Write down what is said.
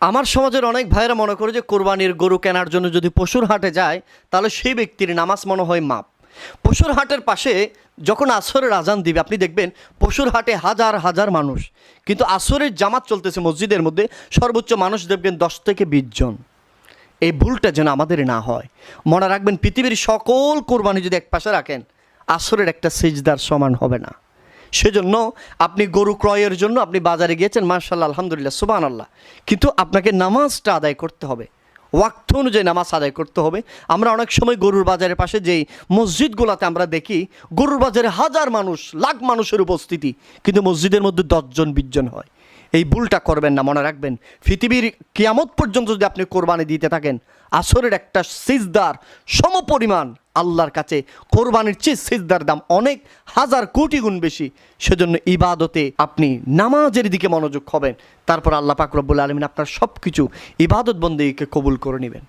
আমার সমাজের অনেক ভাইয়েরা মনে করে যে কোরবানির গরু কেনার জন্য যদি পশুর হাটে যায়, তাহলে সেই ব্যক্তির নামাজ মনে হয় মাপ। পশুর হাটের পাশে যখন আসরের আজান দিবে, আপনি দেখবেন পশুর হাটে হাজার হাজার মানুষ। কিন্তু আসরের জামাত চলতেছে মসজিদের মধ্যে, সর্বোচ্চ মানুষ দেখবেন দশ থেকে বিশ জন। এই ভুলটা যেন আমাদের না হয়। মনে রাখবেন, পৃথিবীর সকল কোরবানি যদি এক পাশে রাখেন, আসরের একটা সিজদার সমান হবে না। সেজন্য আপনি গরু ক্রয়ের জন্য আপনি বাজারে গিয়েছেন মার্শাল্লাহ আলহামদুলিল্লাহ সুবান আল্লাহ কিন্তু আপনাকে নামাজটা আদায় করতে হবে। ওয়াক্ত অনুযায়ী নামাজ আদায় করতে হবে। আমরা অনেক সময় গরুর বাজারের পাশে যেই মসজিদগুলোতে আমরা দেখি, গরুর বাজারে হাজার মানুষ, লাখ মানুষের উপস্থিতি। কিন্তু মসজিদের মধ্যে দশজন, বিশজন হয়। এই ভুলটা করবেন না, মনে রাখবেন। পৃথিবীর কিয়ামত পর্যন্ত যদি আপনি কোরবানি দিতে থাকেন, আসরের একটা সিজদার সমপরিমাণ আল্লাহর কাছে কোরবানির চেয়ে সিজদার দাম অনেক, হাজার কোটি গুণ বেশি। সেজন্য ইবাদতে আপনি নামাজের দিকে মনোযোগ হবেন। তারপর আল্লাহ পাক আলমিন আপনার সব কিছু ইবাদত বন্দীকে কবুল করে নেবেন।